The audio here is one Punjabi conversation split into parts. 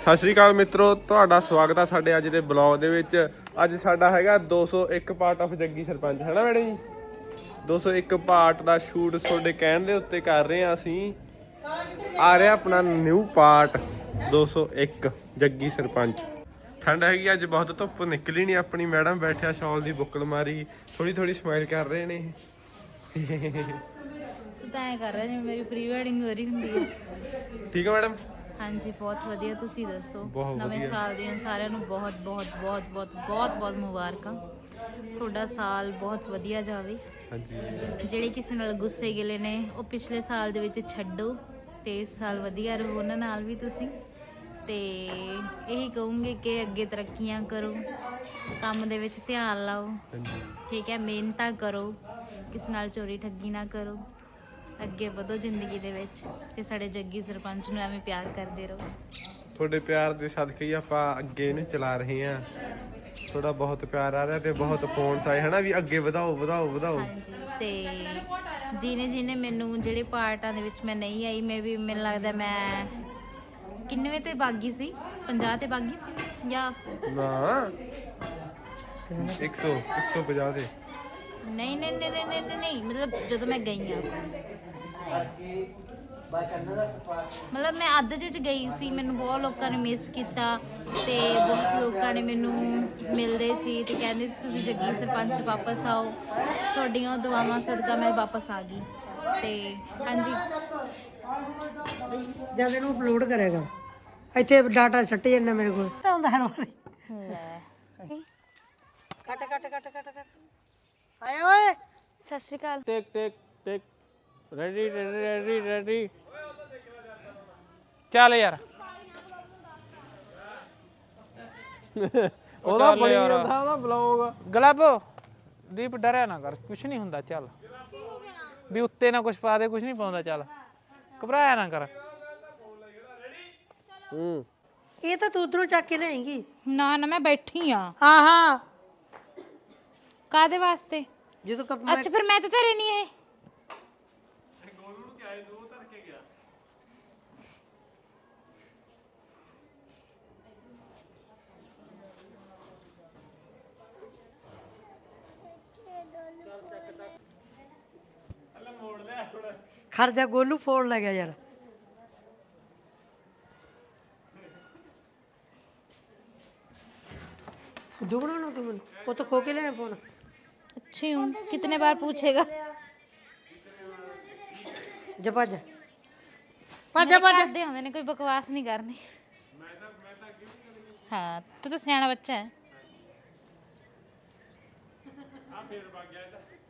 ਸਤਿ ਸ਼੍ਰੀ ਅਕਾਲ ਮਿੱਤਰੋ ਤੁਹਾਡਾ ਸਵਾਗਤ ਹੈ ਸਾਡੇ ਅੱਜ ਦੇ ਬਲੌਗ ਦੇ ਵਿੱਚ। ਅੱਜ ਸਾਡਾ ਹੈਗਾ 201 ਪਾਰਟ ਆਫ ਜੱਗੀ ਸਰਪੰਚ ਹੈ ਨਾ ਮੈਡਮ ਜੀ? 201 ਪਾਰਟ ਦਾ ਸ਼ੂਟ ਤੁਹਾਡੇ ਕਹਿਣ ਦੇ ਉੱਤੇ ਕਰ ਰਹੇ ਹਾਂ ਅਸੀਂ। ਆ ਰਿਹਾ ਆਪਣਾ ਨਿਊ ਪਾਰਟ 201 ਜੱਗੀ ਸਰਪੰਚ। ਠੰਡ ਹੈਗੀ ਅੱਜ ਬਹੁਤ ਧੁੱਪ ਨਿਕਲੀ ਨਹੀਂ ਆਪਣੀ ਮੈਡਮ ਬੈਠਿਆ ਸ਼ਾਲ ਦੀ ਬੁੱਕਲ ਮਾਰੀ ਥੋੜੀ ਥੋੜੀ ਸਮਾਈਲ ਕਰ ਰਹੇ ਨੇ। ਤਾਂ ਐ ਕਰ ਰਿਹਾ ਜਿਵੇਂ ਮੇਰੀ ਪ੍ਰੀ ਵੈਡਿੰਗ ਹੋ ਰਹੀ ਹੁੰਦੀ ਹੈ। ਠੀਕ ਹੈ ਮੈਡਮ? ਹਾਂਜੀ ਬਹੁਤ ਵਧੀਆ ਤੁਸੀਂ ਦੱਸੋ। ਬਹੁਤ ਨਵੇਂ ਵਧੀਆ। ਸਾਲ ਦੀਆਂ ਸਾਰਿਆਂ ਨੂੰ ਬਹੁਤ ਬਹੁਤ ਬਹੁਤ ਬਹੁਤ ਬਹੁਤ ਬਹੁਤ ਮੁਬਾਰਕਾਂ। ਤੁਹਾਡਾ ਸਾਲ ਬਹੁਤ ਵਧੀਆ ਜਾਵੇ। ਹਾਂਜੀ। ਜਿਹੜੇ ਕਿਸੇ ਨਾਲ ਗੁੱਸੇ ਗਿਲੇ ਨੇ ਉਹ ਪਿਛਲੇ ਸਾਲ ਦੇ ਵਿੱਚ ਛੱਡੋ ਤੇ ਇਸ ਸਾਲ ਵਧੀਆ ਰਹੋ ਉਹਨਾਂ ਨਾਲ ਵੀ ਤੁਸੀਂ। ਤੇ ਇਹੀ ਕਹੂੰਗੇ ਕਿ ਅੱਗੇ ਤਰੱਕੀਆਂ ਕਰੋ ਕੰਮ ਦੇ ਵਿੱਚ ਧਿਆਨ ਲਾਓ। ਹਾਂਜੀ। ਠੀਕ ਹੈ ਮਿਹਨਤਾਂ ਕਰੋ ਕਿਸੇ ਨਾਲ ਚੋਰੀ ਠੱਗੀ ਨਾ ਕਰੋ। ਅੱਗੇ ਵਧੋ ਜ਼ਿੰਦਗੀ ਦੇ ਵਿੱਚ ਤੇ ਸਾਡੇ ਜੱਗੀ ਸਰਪੰਚ ਨੂੰ ਐਵੇਂ ਪਿਆਰ ਕਰਦੇ ਰਹੋ। ਤੁਹਾਡੇ ਪਿਆਰ ਦੇ ਸਦਕੇ ਹੀ ਆਪਾਂ ਅੱਗੇ ਇਹਨੂੰ ਚਲਾ ਰਹੇ ਹਾਂ। ਤੁਹਾਡਾ ਬਹੁਤ ਪਿਆਰ ਆ ਰਿਹਾ ਤੇ ਬਹੁਤ ਫੋਨਸ ਆਏ ਹਨਾ ਵੀ ਅੱਗੇ ਵਧਾਓ ਵਧਾਓ ਵਧਾਓ। ਹਾਂਜੀ ਤੇ ਜਿਹਨੇ ਜਿਹਨੇ ਮੈਨੂੰ ਜਿਹੜੇ ਪਾਰਟਾਂ ਦੇ ਵਿੱਚ ਮੈਂ ਨਹੀਂ ਆਈ ਮੈਂ ਵੀ ਮੈਨੂੰ ਲੱਗਦਾ ਮੈਂ ਕਿੰਨਵੇਂ ਤੇ ਬਾਗੀ ਸੀ? 50 ਤੇ ਬਾਗੀ ਸੀ? ਜਾਂ ਨਾ। 100 150 ਦੇ ਨਹੀਂ ਨਹੀਂ ਨਹੀਂ ਨਹੀਂ ਨਹੀਂ, ਨਹੀਂ ਨਹੀਂ ਮਤਲਬ ਜਦੋਂ ਮੈਂ ਗਈ ਆ ਮਤਲਬ ਮੈਂ ਅੱਧ ਚ ਗਈ ਸੀ ਮੈਨੂੰ ਬਹੁਤ ਲੋਕਾਂ ਨੇ ਮਿਸ ਕੀਤਾ ਤੇ ਬਹੁਤ ਲੋਕਾਂ ਨੇ ਮੈਨੂੰ ਮਿਲਦੇ ਸੀ ਤੇ ਕਹਿੰਦੇ ਸੀ ਤੁਸੀਂ ਜੱਗੀ ਸਰਪੰਚ ਵਾਪਸ ਆਓ ਤੁਹਾਡੀਆਂ ਦੁਆਵਾਂ ਸਦਕਾ ਮੈਂ ਵਾਪਸ ਆ ਗਈ। ਤੇ ਹਾਂਜੀ। ਜਦ ਇਹਨੂੰ ਅਪਲੋਡ ਕਰੇਗਾ ਇੱਥੇ ਡਾਟਾ ਛੱਟ ਜਾਂਦਾ ਮੇਰੇ ਕੋਲ। ਤਾਂ ਹੁੰਦਾ ਹਰ ਵਾਰੀ ਕੱਟ ਕੱਟ ਕੱਟ ਕੱਟ ਕੱਟ। ਆਏ ਓਏ। Sat Sri Akal. Take take take. Ready ready ready ਚੱਲ ਯਾਰ। ਉਹਦਾ ਬਣੀ ਜਾਂਦਾ ਉਹਦਾ ਬਲੌਗ ਗਲਬ ਦੀਪ ਡਰਿਆ ਨਾ ਕਰ। ਕੁਛ ਨਹੀਂ ਹੁੰਦਾ ਚੱਲ। ਵੀ ਉੱਤੇ ਨਾ ਕੁਛ ਪਾ ਦੇ ਕੁਛ ਨਹੀਂ ਪਾਉਂਦਾ ਚੱਲ। ਘਬਰਾਇਆ ਨਾ ਕਰ। ਹੂੰ। ਇਹ ਤਾਂ ਤੂੰ ਉਧਰੋਂ ਚੱਕ ਕੇ ਲਿਆਏਂਗੀ। ਨਾ ਨਾ ਮੈਂ ਬੈਠੀ ਆ। ਆਹਾ। ਕਾਦੇ ਵਾਸਤੇ? ਜਦੋਂ ਕੱਪ ਅੱਛਾ ਫਿਰ ਮੈਂ ਤਾਂ ਧਰੇ ਨਹੀਂ ਇਹ। ਖੜ ਜਾ ਗੋਲੂ ਫੋਨ ਲੈ ਗਿਆ ਯਾਰ ਫੁੱਦੂ ਬਣਾਉਣਾ ਤੂੰ ਮੈਨੂੰ ਉਹ ਤਾਂ ਖੋ ਕੇ ਲਿਆ ਫੋਨ अच्छी हूँ कितने बार पूछेगा ਜਾ ਭੱਜ ਭੱਜ ਜਾ ਭੱਜ ਕਰਦੇ ਹੁੰਦੇ ਨੇ ਕੋਈ ਬਕਵਾਸ ਨਹੀਂ ਕਰਨੀ ਹਾਂ ਤੂੰ ਤਾਂ ਸਿਆਣਾ ਬੱਚਾ ਹੈ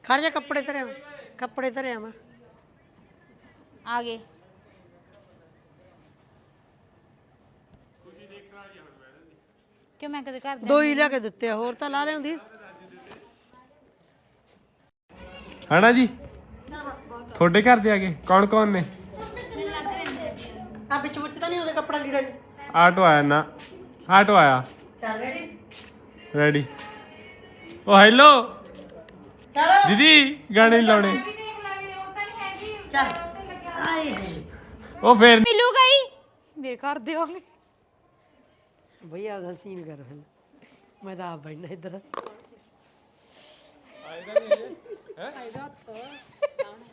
ਖੜ ਜਾ ਕੱਪੜੇ ਧਰਿਆ ਮੈਂ ਕੱਪੜੇ ਮੈਂ ਆਗੇ ਕਿਉਂ ਮੈਂ ਕਦੇ ਘਰ ਦੇ ਹੀ ਲਿਆ ਕੇ ਦਿੱਤੇ ਆ, ਹੋਰ ਤਾਂ ਲਾ ਲਿਆਉਂਦੀ ਹਨਾ ਜੀ ਤੁਹਾਡੇ ਘਰ ਦੇ ਆਗੇ ਕੌਣ ਕੌਣ ਨੇ ਆ ਵਿੱਚ ਵਿੱਚ ਤਾਂ ਨਹੀਂ ਉਹਦੇ ਕੱਪੜਾ ਲੀੜਾ ਜੀ ਆਟੋ ਆਇਆ ਨਾ ਆਟੋ ਆਇਆ ਚੱਲ ਰੈਡੀ ਰੈਡੀ ਓ ਹੈਲੋ ਚੱਲ ਦੀਦੀ ਗਾਣੇ ਨੀ ਲਾਉਣੇ ਚੱਲ ਆਏ ਉਹ ਫੇਰ ਮਿਲੂਗਾ ਹੀ। ਮੇਰੇ ਘਰ ਦੇ ਆਉਂਗੇ ਭਈ ਆਦਾ ਸੀਨ ਕਰ ਫਿਰ। ਮੈਂ ਤਾਂ ਆਪ ਬੈਠਣਾ ਇੱਧਰ।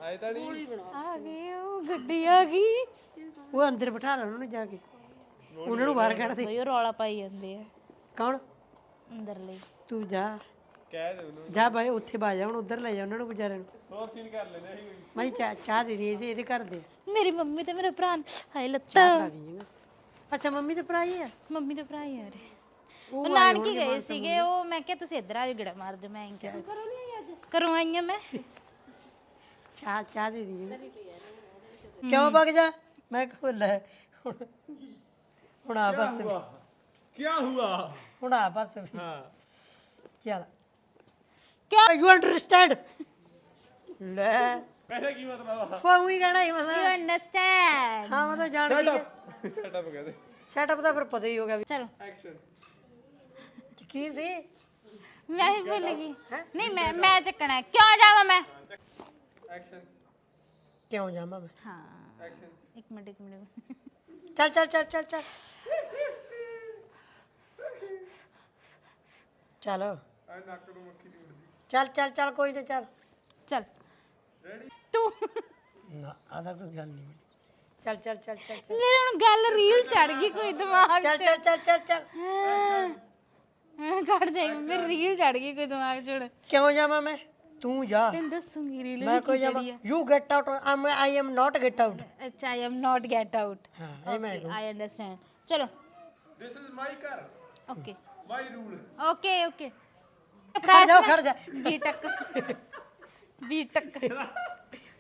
ਆਏ ਤਾਂ ਨਹੀਂ ਆ ਗਏ ਉਹ ਗੱਡੀ ਆ ਗਈ। ਉਹ ਅੰਦਰ ਬਿਠਾ ਲੈ ਉਹਨਾਂ ਨੂੰ ਜਾ ਕੇ। ਉਹਨਾਂ ਨੂੰ ਬਾਹਰ ਕੱਢ ਦੇ। ਬਈ ਉਹ ਰੌਲਾ ਪਾਈ ਜਾਂਦੇ ਆ। ਕੌਣ? ਅੰਦਰ ਲਈ ਤੂੰ ਜਾ। ਕਹਿ ਦੇ ਉਹਨੂੰ। ਜਾ ਬਾਈ ਉੱਥੇ ਬਾ ਜਾ ਹੁਣ ਉਧਰ ਲੈ ਜਾ ਉਹਨਾਂ ਨੂੰ ਵਿਚਾਰਿਆਂ ਨੂੰ। ਹੋਰ ਸੀਨ ਕਰ ਲੈਨੇ ਅਸੀਂ ਕੋਈ ਮੈਂ ਚਾਹ ਚਾਹ ਦੇ ਦੀ ਇਹਦੇ ਇਹਦੇ ਘਰ ਦੇ। ਮੇਰੀ ਮੰਮੀ ਤੇ ਮੇਰਾ ਭਰਾ ਹਾਏ ਲੱਤਾਂ। ਚਾਹ ਅੱਛਾ ਮੰਮੀ ਤੇ ਭਰਾ ਹੀ ਆ? ਮੰਮੀ ਤੇ ਭਰਾ ਹੀ ਆ ਉਹ ਨਾਨਕੀ ਗਏ ਸੀਗੇ ਉਹ ਮੈਂ ਕਿਹਾ ਤੁਸੀਂ ਇੱਧਰ ਆ ਜਾਓ ਗੜਾ ਮਾਰ ਦਿਓ ਮੈਂ ਕਿਹਾ। ਕਰਵਾਈਆਂ ਮੈਂ। ਚਾਹ ਚਾਹ ਦੇ ਦੀ ਕਿਉਂ ਵਗ ਜਾ? ਮੈਂ ਕਿਹਾ ਲੈ ਹੁਣ ਹੁਣ ਆ ਬਸ। ਕੀ ਹੁਆ? ਹੁਣ ਆ ਬਸ। ਹਾਂ। ਚੱਲ। ਕਿਆ ਯੂ ਅੰਡਰਸਟੈਂਡ ਲੈ। ਪਹਿਲੇ ਕੀ ਮਤਲਬ ਆ? ਉਹ ਉਹੀ ਕਹਿਣਾ ਹੀ ਯੂ ਅੰਡਰਸਟੈਂਡ ਹਾਂ ਮਤਲਬ ਜਾਣ ਕੇ ਸ਼ਟ ਅਪ ਕਹਦੇ। ਸੈਟਅਪ ਦਾ ਫਿਰ ਪਤਾ ਹੀ ਹੋ ਗਿਆ ਵੀ ਚਲੋ। ਐਕਸ਼ਨ ਕੀ ਸੀ? ਮੈਂ ਹੀ ਭੁੱਲ ਗਈ। ਨਹੀਂ ਮੈਂ ਮੈਂ ਚੱਕਣਾ ਕਿਉਂ ਜਾਵਾਂ ਮੈਂ? ਐਕਸ਼ਨ ਕਿਉਂ ਜਾਵਾਂ ਮੈਂ? ਹਾਂ। ਐਕਸ਼ਨ ਇੱਕ ਮਿੰਟ ਇੱਕ ਮਿੰਟ। ਚੱਲ ਚੱਲ ਚੱਲ ਚੱਲ ਚਲ। ਚਲੋ। ਆ ਨੱਕ ਮੱਖੀ ਦੀ ਚੱਲ ਚੱਲ ਚੱਲ ਕੋਈ ਨਾ ਚੱਲ। ਚੱਲ। ਤੂੰ। ਨਾ ਆਦਾ ਕੋਈ ਗੱਲ ਨਹੀਂ। ਚੱਲ ਚੱਲ ਚੱਲ ਚੱਲ ਚੱਲ। ਮੇਰੇ ਹੁਣ ਗੱਲ ਰੀਲ ਚੜ ਗਈ ਕੋਈ ਦਿਮਾਗ ਚੱਲ ਚੱਲ ਚੱਲ ਚੱਲ ਚੱਲ। ਹਾਂ। ਕੱਢ ਜਾਈ ਮੇਰੇ ਰੀਲ ਚੜ ਗਈ ਕੋਈ ਦਿਮਾਗ 'ਚ ਹੁਣ। ਕਿਉਂ ਜਾਵਾਂ ਮੈਂ? ਤੂੰ ਜਾ। ਤੈਨੂੰ ਦੱਸੂਗੀ ਰੀਲ ਮੈਂ ਕੋਈ ਜਾਵਾਂ? You get out um I am not get out ਅੱਛਾ I am not get out ਹਾਂ ਇਹ ਮੈਂ ਆਈ ਅੰਡਰਸਟੈਂਡ ਚਲੋ। ਦਿਸ ਇਜ਼ ਮਾਈ ਘਰ। Okay my rule okay okay ਖੜ ਜਾ ਖੜ ਜਾ। ਬੀਟਕ। ਬੀਟਕ।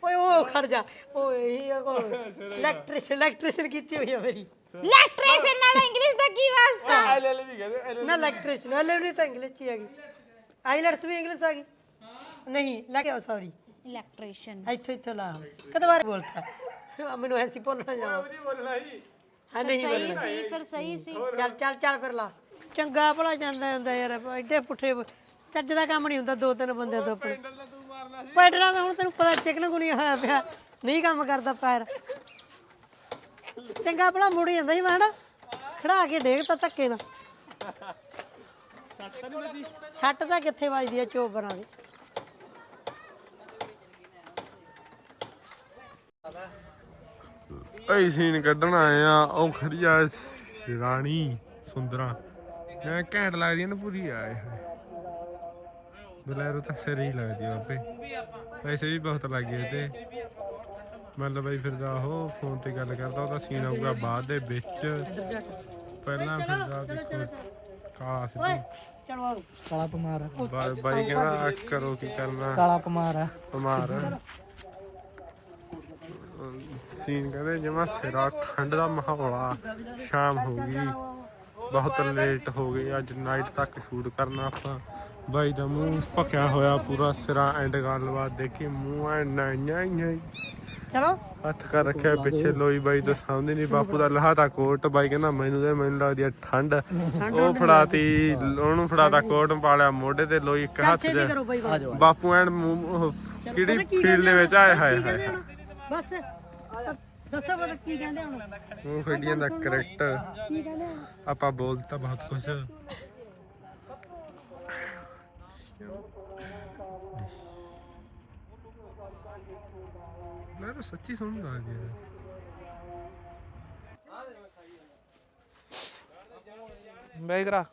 ਓਏ ਉਹ ਖੜ ਜਾ। ਓਏ ਇਹ ਕੋ ਇਲੈਕਟ੍ਰਿਸ ਇਲੈਕਟ੍ਰੀਸ਼ਨ ਕੀਤੀ ਹੋਈ ਹੈ ਮੇਰੀ। ਇਲੈਕਟ੍ਰੀਸ਼ੀਅਨ ਨਾਲ ਇੰਗਲਿਸ਼ ਦਾ ਕੀ ਵਾਸਤਾ? ਐਲ ਐਲ ਵੀ ਕਹਿੰਦੇ ਨਾ ਇਲੈਕਟ੍ਰੀਸ਼ਨ ਹਲੇ ਵੀ ਤਾਂ ਇੰਗਲਿਸ਼ ਚ ਹੀ ਹੈਗੀ। ਆਈਲੈਟਸ ਵੀ ਇੰਗਲਿਸ਼ ਆ ਗਈ। ਨਹੀਂ ਲੱਗੇ ਸੌਰੀ ਇਲੈਕਟ੍ਰੀਸ਼ੀਅਨ ਇੱਥੋਂ ਇੱਥੋਂ ਲਾ। ਕਦੋਂ ਵਾਰ ਬੋਲਤਾ? ਮੈਨੂੰ ਐਸੀ ਬੋਲਣਾ ਜਾਵਾ। ਨਹੀਂ ਬੋਲਣਾ ਜੀ। ਹਾਂ ਨਹੀਂ ਸਹੀ ਸੀ ਫਿਰ ਸਹੀ ਸੀ। ਚੱਲ ਚੱਲ ਚੱਲ ਫਿਰ ਲਾ। ਚੰਗਾ ਭਲਾ ਜਾਂਦਾ ਹੁੰਦਾ ਯਾਰ। ਐਡੇ ਪੁੱਠੇ ਚੱਜ ਦਾ ਕੰਮ ਨਹੀਂ ਹੁੰਦਾ ਦੋ ਤਿੰਨ ਬੰਦੇ ਤੋਂ ਆਪਣੇ ਤੂੰ ਮਾਰਨਾ ਸੀ। ਪੈਡਲਾਂ ਦਾ ਹੁਣ ਤੈਨੂੰ ਪਤਾ ਚਿਕਨ ਗੁਨੀ ਹੋਇਆ ਪਿਆ। ਨਹੀਂ ਕੰਮ ਕਰਦਾ ਪੈਰ। ਚੰਗਾ ਭਲਾ ਮੁੜ ਜਾਂਦਾ ਸੀ ਮੈਂ ਨਾ ਖੜਾ ਕੇ ਡੇਗਤਾ ਧੱਕੇ ਨਾਲ। ਛੱਟ ਤਾਂ ਕਿੱਥੇ ਵੱਜਦੀ ਆ ਚੋਬਰਾਂ ਦੀ। ਅਈ ਸੀਨ ਕੱਢਣ ਆਏ ਆ ਉਹ ਖੜੀ ਆ ਰਾਣੀ ਸੁੰਦਰਾ। ਮੈਂ ਘੈਂਟ ਲੱਗਦੀ ਆ ਨਾ ਪੂਰੀ ਆਏ ਬਲੈਰੋ ਤਾਂ ਸਿਰ ਹੀ ਲੱਗਦੀ ਆ ਆਪੇ। ਪੈਸੇ ਵੀ ਬਹੁਤ ਲੱਗ ਗਏ ਤੇ ਮਤਲਬ ਬਈ ਫਿਰ ਦਾ ਉਹ ਫੋਨ ਤੇ ਗੱਲ ਕਰਦਾ ਉਹਦਾ ਸੀਨ ਆਊਗਾ ਬਾਅਦ ਦੇ ਵਿੱਚ। ਪਹਿਲਾਂ ਫਿਰ ਦਾ ਦੇਖੋ ਕਾਲਾ ਸਿੱਧੂ ਚਲੋ ਕਾਲਾ ਪਮਾਰ ਬਾਈ ਕਹਿੰਦਾ ਆ ਕਰੋ ਕੀ ਕਰਨਾ। ਕਾਲਾ ਪਮਾਰ ਆ। ਬਿਮਾਰ ਸੀਨ ਕਹਿੰਦੇ ਜਮਾ ਸਿਰਾ ਠੰਡ ਦਾ ਮਾਹੌਲ ਆ। ਸ਼ਾਮ ਹੋ ਗਈ। ਬਹੁਤ ਲੇਟ ਹੋ ਗਈ। ਅੱਜ ਨਾਈਟ ਤੱਕ ਸ਼ੂਟ ਕਰਨਾ ਆਪਾਂ। ਬਾਈ ਦਾ ਮੂੰਹ ਭਖਿਆ ਹੋਇਆ ਪੂਰਾ ਸਿਰਾ ਐਂਡ ਗੱਲਬਾਤ ਦੇਖੀ ਮੂੰਹ ਐ ਨਾ ਨਾ ਨਾ ਚਲੋ। ਹੱਥ ਕਰ ਰੱਖਿਆ ਪਿੱਛੇ ਲੋਈ ਬਾਈ ਤੋਂ ਸਾਹਮਣੇ ਨਹੀਂ ਬਾਪੂ ਦਾ ਲਹਾਤਾ ਕੋਟ ਬਾਈ ਕਹਿੰਦਾ ਮੈਨੂੰ ਤੇ ਮੈਨੂੰ ਲੱਗਦੀ ਆ ਠੰਡ। ਉਹ ਫੜਾਤੀ ਉਹਨੂੰ ਫੜਾਤਾ ਕੋਟ ਪਾ ਲਿਆ ਮੋਢੇ ਤੇ ਲੋਈ ਇੱਕ ਹੱਥ 'ਚ। ਬਾਪੂ ਐਨ ਕਿਹੜੀ ਫੀਲਡ ਦੇ ਵਿੱਚ ਆਏ ਹਾਏ ਹਾਏ। ਬਸ ਦੱਸੋ ਪਤਾ ਕੀ ਕਹਿੰਦੇ ਹੁਣ ਉਹ ਖੇਡੀਆਂ ਦਾ ਕਰੈਕਟਰ। ਆਪਾਂ ਬੋਲ ਤਾਂ ਬਹੁਤ ਕੁਝ ਮੈਂ ਤਾਂ ਸੱਚੀ ਸਮਝ ਆ ਗਿਆ ਬਈ ਕਰਾ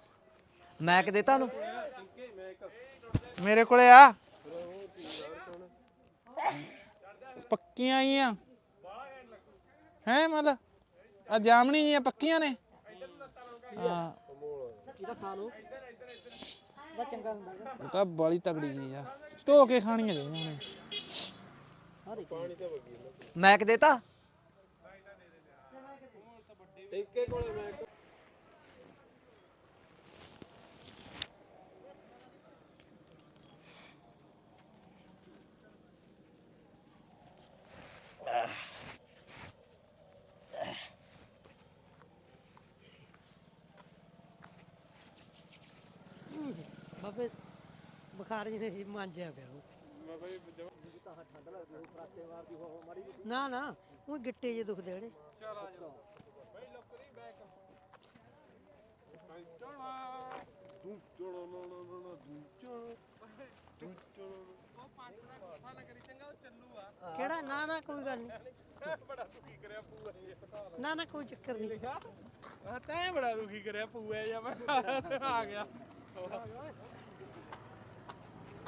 ਮੈਕ ਦੇ ਤੁਹਾਨੂੰ ਮੇਰੇ ਕੋਲੇ ਆ ਪੱਕੀਆਂ ਹੀ ਆ ਹੈ ਮਤਲਬ ਆ ਜਾਮਣੀ ਜੀਆਂ ਪੱਕੀਆਂ ਨੇ ਹਾਂ ਕਿਹਦਾ ਖਾ ਲਓ ਦਾ ਚੰਗਾ ਹੁੰਦਾ ਗਾ। ਇਹ ਤਾਂ ਬੜੀ ਤਗੜੀ ਚੀਜ਼ ਆ। ਧੋ ਕੇ ਖਾਣੀਆਂ ਚਾਹੀਦੀਆਂ ਨੇ। ਆਹ ਦੇਖੋ ਮੈਕ ਦੇਤਾ? ਬਾਬੇ ਬੁਖਾਰ ਜਿਹਨੇ ਸੀ ਮਾਂਜਿਆ ਪਿਆ ਉਹ। ਨਾ ਨਾ ਉਹ ਗਿੱਟੇ ਜੇ। ਦੁਖਦੇ ਨੇ ਕਿਹੜਾ? ਨਾ ਨਾ ਕੋਈ ਗੱਲ ਨਹੀਂ ਨਾ ਨਾ ਕੋਈ ਚੱਕਰ ਨਹੀਂ ਤੈਂ ਬੜਾ ਦੁਖੀ ਕਰਿਆ ਪੂਆ ਜਾਂ ਮੈਂ ਆ ਗਿਆ।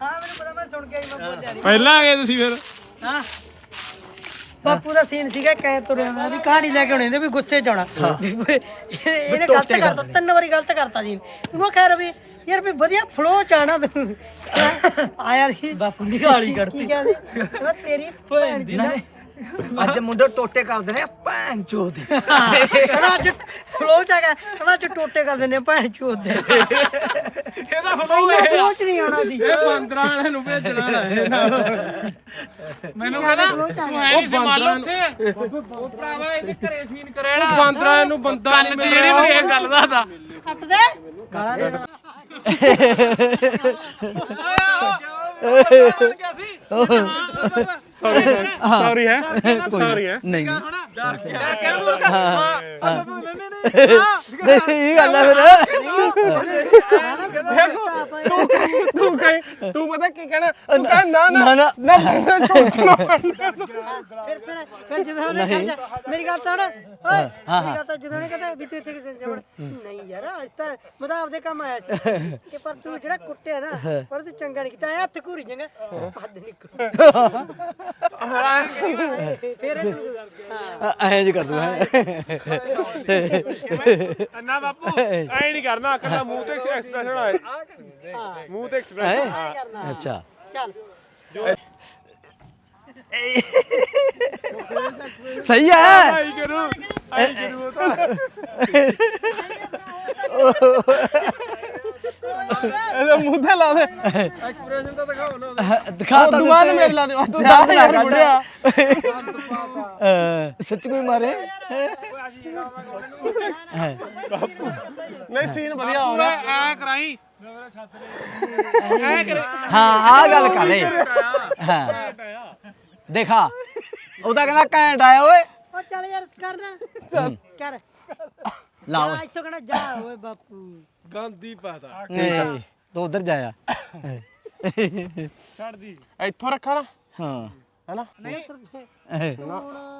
ਹਾਂ ਮੈਨੂੰ ਪਤਾ ਮੈਂ ਸੁਣ ਕੇ ਆਈ ਮੈਂ ਬੋਲਿਆ ਨਹੀਂ ਪਹਿਲਾਂ ਆ ਗਏ ਤੁਸੀਂ ਫਿਰ? ਹਾਂ। ਬਾਪੂ ਦਾ ਸੀਨ ਸੀਗਾ ਕਹਿ ਤੁਰਿਆ ਮੈਂ ਵੀ ਕਹਾਣੀ ਲੈ ਕੇ ਆਉਣੇ ਨੇ ਵੀ ਗੁੱਸੇ ਚ ਆਉਣਾ। ਵੀ ਇਹ- ਇਹਨੇ ਗਲਤ ਕਰਤਾ ਤਿੰਨ ਵਾਰੀ ਗਲਤ ਕਰਤਾ ਜੀ ਉਹਨੂੰ ਕਹਿ ਰਵੀ ਯਾਰ ਵੀ ਵਧੀਆ ਫਲੋ ਚ ਆਣਾ ਤੂੰ। ਆਇਆ ਸੀ। ਬਾਪੂ ਦੀ ਗਾਲੀ ਕੀ ਕੱਢਤੀ। ਕਹਿੰਦੇ ਕਹਿੰਦਾ ਤੇਰੀ ਭੈਣ ਦੀ ਨਾ ਅੱਜ ਮੁੰਡੇ ਟੋਟੇ ਕਰਦੇ ਨੇ ਭੈਣ ਚੋਦ ਦੀ। ਕਹਿੰਦਾ ਅੱਜ ਫਲੋ ਚ ਆ ਗਿਆ ਕਹਿੰਦਾ ਅੱਜ ਟੋਟੇ ਕਰ ਦਿੰਦੇ ਆ ਭੈਣ ਚੋਦ ਦੇ। ਇਹਦਾ ਫਲੋ ਇਹ ਸੋਚ ਨਹੀਂ ਆਣਾ ਸੀ। ਇਹ ਬਾਂਦਰਾਂ ਵਾਲਿਆਂ ਨੂੰ ਭੇਜਣਾ ਹੈ ਮੈਨੂੰ ਕਹਿੰਦਾ ਤੂੰ ਐ ਨਹੀਂ ਸੀ ਮੰਨ ਲਓ ਉੱਥੇ। ਉਹ ਭਰਾਵਾ ਇਹਦੇ ਘਰੇ ਸੀਨ ਕਰਿਆ ਬਾਂਦਰਾਂ ਨੂੰ ਬੰਦਾ ਕੰਨ ਚ ਜਿਹੜੀ ਮੈਨੂੰ ਇਹ ਗੱਲ ਦੱਸਦਾ ਕੱਟ ਦੇ। ਗਾਲਾਂ ਦੇ। ਸੌਰੀ ਸੌਰੀ ਹੈ। ਸੌਰੀ ਹੈ। ਨਹੀਂ। ਇਹ ਗੱਲ ਹੈ। ਤੂੰ ਤੂੰ ਕਹੇ ਤੂੰ ਪਤਾ ਕੀ ਕਹਿਣਾ? ਤੂੰ ਕਹਿ ਨਾ ਨਾ ਨਾ ਫਿਰ ਫਿਰ ਫਿਰ ਜਦੋਂ ਉਹਨੇ ਕਹਿੰਦਾ ਮੇਰੀ ਗੱਲ ਤਾਂ ਓਏ ਮੇਰੀ ਗੱਲ ਤਾਂ ਜਦੋਂ ਉਹਨੇ ਕਹਿੰਦਾ ਵੀ ਤੂੰ ਇੱਥੇ ਕਿਸੇ ਜਾਵੜ ਨਹੀਂ ਯਾਰ ਅੱਜ ਤਾਂ ਮੈਂ ਤਾਂ ਆਪਦੇ ਕੰਮ ਆਇਆ ਸੀ। ਕਿ ਪਰ ਤੂੰ ਜਿਹੜਾ ਕੁੱਟਿਆ ਨਾ ਪਰ ਤੂੰ ਚੰਗਾ ਨਹੀਂ ਕੀਤਾ ਐ ਹੱਥ ਘੂਰੀ ਜਾਂਗਾ ਹੱਦ ਨਿਕਲ। ਫਿਰ ਐਂ ਜੀ ਕਰ ਦੂੰ ਨਾ ਬਾਪੂ ਐ ਨਹੀਂ ਕਰਨਾ ਕੱਲਾ ਮੂੰਹ ਤੇ ਐਕਸਪ੍ਰੈਸ਼ਨ ਆਏ ਮੂੰਹ ਤੇ ਐਕਸਪ੍ਰੈਸ਼ਨ ਹਾਂ? ਅੱਛਾ। ਚੱਲ। ਸਹੀ ਹੈ। ਆਈ ਕਰੂ। ਆਈ ਕਰੂ ਉਹ ਤਾਂ। ਇਹਦਾ ਮੂੰਹ ਤੇ ਲਾ ਦੇ। ਐਕਸਪ੍ਰੈਸ਼ਨ ਤਾਂ ਦਿਖਾਓ ਨਾ। ਦਿਖਾ ਤਾਂ। ਮੇਰੇ ਲਾ ਦੇ। ਤੂੰ ਦੰਦ ਨਾ ਯਾਰ ਕੱਢ ਬੁੱਢਿਆ। ਅਹ, ਸੱਚ ਕੋਈ ਮਾਰੇ? ਨਹੀਂ ਸੀਨ ਵਧੀਆ ਹੋ ਰਿਹਾ ਐ ਕਰਾਈ। ਹਾਂ ਆ ਗੱਲ ਕਰ ਰਹੇ। ਹਾਂ। ਦੇਖਾ। ਉਹਦਾ ਕਹਿੰਦਾ ਘੈਂਟ ਆਇਆ ਓਏ। ਉਹ ਚੱਲ ਯਾਰ ਕਰ ਨਾ ਚੱਲ ਕਰ। ਲਾ ਓਏ। ਇੱਥੋਂ ਕਹਿੰਦਾ ਜਾ ਓਏ ਬਾਪੂ। ਗਾਂਧੀ ਪਾਤਾ। ਨਹੀਂ ਤੂੰ ਉਧਰ ਜਾਇਆ ਛੱਡ ਦੀ। ਇੱਥੋਂ ਰੱਖਾ ਨਾ? ਹਾਂ। ਹੈਨਾ?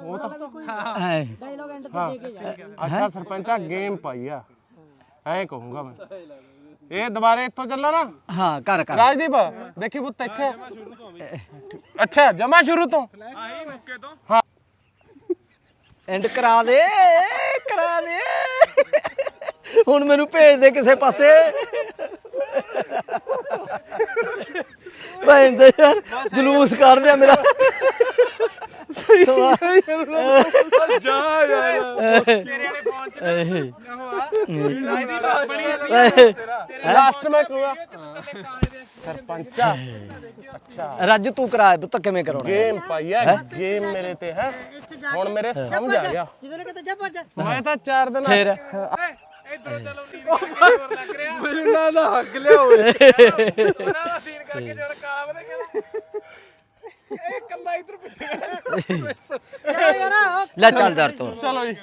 ਉਹ ਤਾਂ ਕੋਈ ਐਂ। ਡਾਇਲੋਗ ਐਂਡ ਤੇ ਦੇ ਕੇ ਜਾ। ਅੱਛਾ ਸਰਪੰਚਾ ਗੇਮ ਪਾਈ ਆ। ਐਂ ਕਹੂੰਗਾ ਮੈਂ। ਇਹ ਦੁਬਾਰੇ ਇੱਥੋਂ ਚੱਲਾ ਨਾ? ਹਾਂ ਕਰ ਕਰ। ਰਾਜਦੀਪ ਦੇਖੀ ਪੁੱਤ ਇੱਥੇ। ਅੱਛਾ ਜਮਾ ਸ਼ੁਰੂ ਤੋਂ। ਆਹੀ ਮੌਕੇ ਤੋਂ। ਹਾਂ। ਐਂਡ ਕਰਾ ਦੇ ਕਰਾ ਦੇ। ਹੁਣ ਮੈਨੂੰ ਭੇਜ ਦੇ ਕਿਸੇ ਪਾਸੇ। ਭੈਣ ਦੇ ਯਾਰ ਜਲੂਸ ਕੱਢ ਦਿਆ ਮੇਰਾ। ਸਵਾ ਜਾ ਯਾਰ ਤੇਰੇ ਵਾਲੇ ਫੋਨ ਚ ਰਾਜਦੀਪ ਬਣੀ ਏ, ਲਾਸਟ ਮੈਂ ਕਹੂੰਗਾ ਸਰਪੰਚਾ। ਅੱਛਾ। ਰੱਜ ਤੂੰ ਕਰਾ ਤੂੰ ਕਿਵੇਂ ਕਰਾਉਣਾ ਗੇਮ ਪਾਈ ਆ ਗੇਮ ਮੇਰੇ ਤੇ ਹੈ। ਹੁਣ ਮੇਰੇ ਸਮਝ ਆ ਗਿਆ। ਜਦੋਂ ਨੇ ਕਹਿੰਦਾ ਜਾ। ਭੱਜ ਮੈਂ ਤਾਂ ਚਾਰ ਦਿਨ ਫੇਰ? ਇਧਰੋਂ ਚਲੋ ਹੋਰ ਲੱਗ ਰਿਹਾ। ਮੈਨੂੰ ਲੱਗਦਾ ਹੱਗ ਲਿਆ ਹੋਵੇ ਉਹਨਾਂ ਦਾ ਸੀਨ ਕਰਕੇ ਜਦ ਕਾਲਾ ਬਦੇ ਕਹਿੰਦਾ ਇਹ ਕੱਲਾ ਇਧਰ ਪਿੱਛੇ ਜਾ ਯਾਰ ਉਹ ਲੈ ਚੱਲ ਦਰ ਤੂੰ। ਚਲੋ ਜੀ।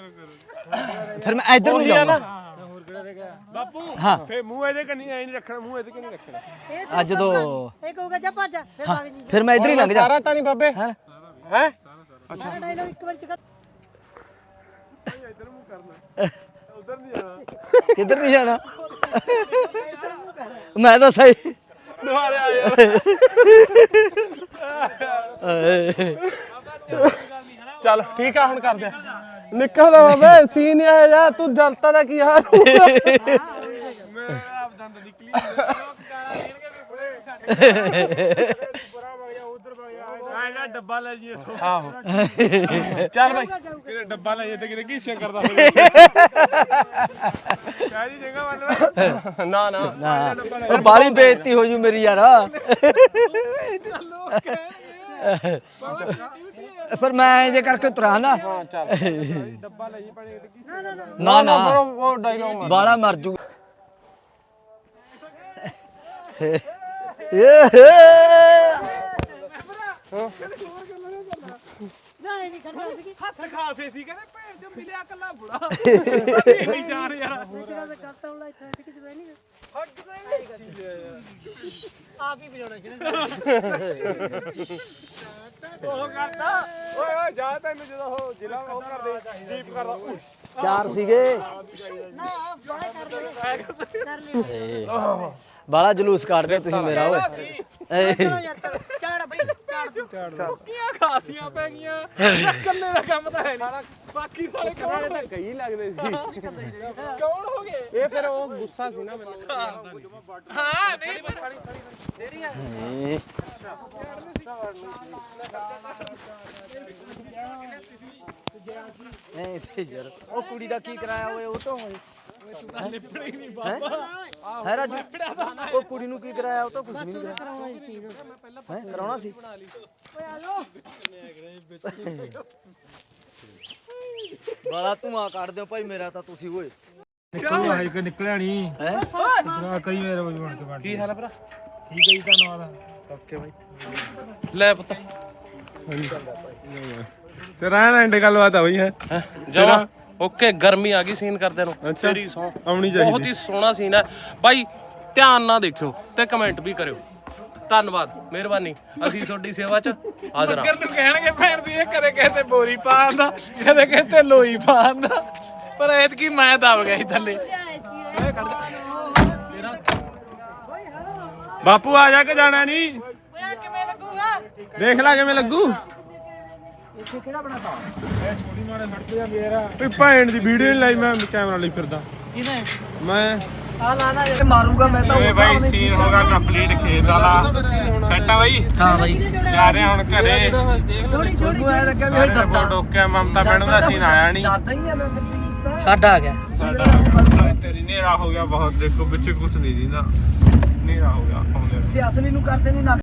ਫਿਰ ਮੈਂ ਇੱਧਰ ਨੂੰ। ਜਾਊਂਗਾ। ਬਾਪੂ ਹਾਂ। ਫੇ ਮੂੰਹ ਇਹਦੇ ਕੰਨੀ ਐ ਨਹੀਂ ਰੱਖਣਾ ਮੂੰਹ ਇਹਦੇ ਕੰਨੀ ਰੱਖਣਾ। ਇਹ ਤਾਂ ਅੱਜ ਤੋਂ ਇਹ ਕਹੂਗਾ ਜਾ ਭੱਜ ਫਿਰ ਭਾਗ ਜੀ। ਫਿਰ ਮੈਂ ਇੱਧਰ ਹੀ ਲੰਘ ਜਾ। ਸਾਰਾ ਤਾਂ ਨਹੀਂ ਬਾਬੇ ਹੈ? ਹੈ? ਸਾਰਾ ਡਾਇਲੋਗ ਇੱਕ ਵਾਰ ਚਕਾ ਕਿੱਧਰ ਨਹੀਂ ਜਾਣਾ? ਮੈਂ ਤਾਂ ਸਹੀ। ਦੁਬਾਰੇ ਆ ਚੱਲ ਠੀਕ ਆ ਹੁਣ ਕਰਦੇ ਆ। ਨਿਕਲਦਾ ਬਾਬੇ ਸੀਨ ਆ ਜਾ ਤੂੰ ਜਲਤਾ ਦਾ ਕੀ ਹਾਲ ਮੈਂ ਆਪ ਦੰਦ ਨਿਕਲੀ ਆਏਗਾ ਡੱਬਾ ਲੈ ਜੀ ਇੱਥੋਂ ਆਹੋ ਚੱਲ ਭਾਈ ਡੱਬਾ ਲੈ ਤੇ ਕਿਤੇ ਕੀ ਕਰਦਾ ਵੱਲ ਨਾ ਨਾ। ਨਾ। ਉਹ ਬਾਲੀ ਬੇਇੱਜ਼ਤੀ ਹੋ ਜੂ ਮੇਰੀ ਯਾਰ। ਫਿਰ ਮੈਂ ਇਹਦੇ ਕਰਕੇ ਤੁਰਾਂ ਨਾ। ਹਾਂ ਚੱਲ ਡੱਬਾ ਲੈ ਪਾਣੀ ਤੇ ਨਾ ਨਾ। ਉਹ ਡਾਇਲੌਗ ਬਾਲਾ ਮਰ ਜੂ। ਨਹੀਂ ਹੱਥ ਖਾਸੇ ਸੀ ਕਹਿੰਦੇ ਭੈਣ ਚ ਮਿਲਿਆ ਕੱਲਾ ਬੁੜਾ ਨਹੀਂ ਜਾਣ ਯਾਰ ਜਿਹੜਾ ਤਾਂ ਆਪ ਹੀ ਵਜਾਉਣਾ ਸੀ ਉਹ ਕਰਦਾ। ਓਏ ਓਏ ਜਾ ਤੈਨੂੰ ਜਦੋਂ ਉਹ ਜ਼ਿਲ੍ਹਾ ਉਹ ਕਰਦੇ ਦੀਪ ਕਰਦਾ ਉਸ਼। ਚਾਰ ਸੀਗੇ। ਬਾਲਾ ਜਲੂਸ ਕੱਢਦੇ ਤੁਸੀਂ ਮੇਰਾ ਓਏ। ਏ, ਚਾੜ ਬਈ ਚਾੜ ਕੁੱਕੀਆਂ ਖਾਸੀਆਂ ਪੈ ਗਈਆਂ। ਕੱਲੇ ਦਾ ਕੰਮ ਤਾਂ ਹੈ ਨਹੀਂ। ਬਾਕੀ ਸਾਰੇ ਨਾਲੇ ਤਾਂ ਕਈ ਲੱਗਦੇ ਸੀ। ਕੌਣ ਹੋ ਗਏ? ਇਹ ਫਿਰ ਉਹ ਗੁੱਸਾ ਸੀ ਨਾ ਮੈਨੂੰ। ਹਾਂ ਨਹੀਂ ਐ ਤੇ ਯਾਰ ਉਹ ਕੁੜੀ ਦਾ ਕੀ ਕਰਾਇਆ ਓਏ ਉਹ ਤੋਂ ਓਏ ਲਿਪੜਾ ਹੀ? ਨਹੀਂ ਬਾਬਾ। ਹੈ? ਰਾਜੂ ਉਹ ਕੁੜੀ ਨੂੰ ਕੀ ਕਰਾਇਆ ਉਹ ਤੋਂ ਕੁਝ ਨਹੀਂ ਕਰਾਇਆ। ਹੈ ਕਰਾਉਣਾ ਸੀ? ਬਾਲਾ ਧੂਆਂ ਕੱਢ ਦਿਓ ਭਾਈ ਮੇਰਾ ਤਾਂ ਤੁਸੀਂ ਓਏ। ਨਿਕਲਿਆ ਇੱਕ ਨਿਕਲਿਆ ਨਹੀਂ ਹੈ? ਕਈ ਮੇਰੇ ਵਜ ਬਣ ਕੇ ਬਣ ਕੀ। ਹਾਲ ਹੈ ਭਰਾ? ਠੀਕ ਹੈ ਜੀ ਧੰਨਵਾਦ। Okay bye. ਲੈ ਪੁੱਤ। ਤੇ ਰਹਿਣ ਐਂਡ ਗੱਲਬਾਤ ਆ ਹੋਈ ਹੈ? ਜਮਾ ਓਕੇ ਗਰਮੀ ਆ ਗਈ ਸੀਨ ਕਰਦੇ ਨੂੰ। ਅੱਛਾ। ਤੇਰੀ ਸੌ। ਆਉਣੀ ਬਹੁਤ ਚਾਹੀਦੀ ਹੀ ਸੋਹਣਾ ਸੀਨ ਹੈ। ਬਾਈ ਧਿਆਨ ਨਾਲ ਦੇਖਿਓ ਤੇ ਕਮੈਂਟ ਵੀ ਕਰਿਓ। ਧੰਨਵਾਦ ਮਿਹਰਬਾਨੀ। ਅਸੀਂ ਤੁਹਾਡੀ ਸੇਵਾ 'ਚ ਹਾਜ਼ਰ ਹਾਂ। ਨੂੰ ਕਹਿਣਗੇ ਭੈਣ ਦੀ ਇਹ ਕਦੇ ਕਹਿੰਦੇ ਬੋਰੀ ਪਾਉਂਦਾ ਕਦੇ ਕਹਿੰਦੇ ਲੋਈ ਪਾਉਂਦਾ ਪਰ ਐਤਕੀ ਮੈਂ ਦਬ ਗਿਆ ਸੀ ਥੱਲੇ। ਬਾਪੂ ਆ ਜਾ ਕੇ ਜਾਣਾ ਨਹੀਂ ਦੇਖ ਲਾ ਕਿਵੇਂ ਲੱਗੂ। ਛੋਟੀ ਮਾਰੇ ਫੜ ਕੇ ਮੇਰਾ ਵੀ ਭੈਣ ਦੀ ਵੀਡੀਓ ਨਹੀਂ ਲਾਈ ਮੈਂ ਕੈਮਰਾ ਲਈ ਫਿਰਦਾ। ਮੈਂ ਆ ਇਹ ਮਾਰੂਗਾ ਮੈਂ ਤਾਂ ਓਏ ਬਾਈ ਸੀਨ ਹੋਗਾ ਕੰਪਲੀਟ ਖੇਤ ਵਾਲਾ। ਸੈਟਾ ਬਾਈ? ਹਾਂ ਬਾਈ। ਜਾ ਰਹੇ ਹੁਣ ਘਰੇ। ਥੋੜੀ ਥੋੜੀ ਐ ਲੱਗਿਆ ਸਾਰੇ ਰਿਪੋਰਟ ਓਕੇ ਆ, ਮਮਤਾ ਮੈਡਮ ਦਾ ਸੀਨ ਆਇਆ ਨਹੀਂ ਡਰਦਾ ਹੀ ਆ ਮੈਂ ਫਿਰ ਸੀਨ ਚ ਤਾਂ ਸਾਡਾ ਆ ਗਿਆ। ਸਾਡਾ ਤੇਰੀ ਨੇਰਾ ਹੋ ਗਿਆ ਬਹੁਤ ਦੇਖੋ ਪਿੱਛੇ ਕੁਝ ਨਹੀਂ ਦੀਦਾ। ਨੇਰਾ ਹੋ ਗਿਆ ਆਉਂਦੇ ਅਸੀਂ ਨੂੰ ਕਰਦੇ ਨੂੰ ਨਾ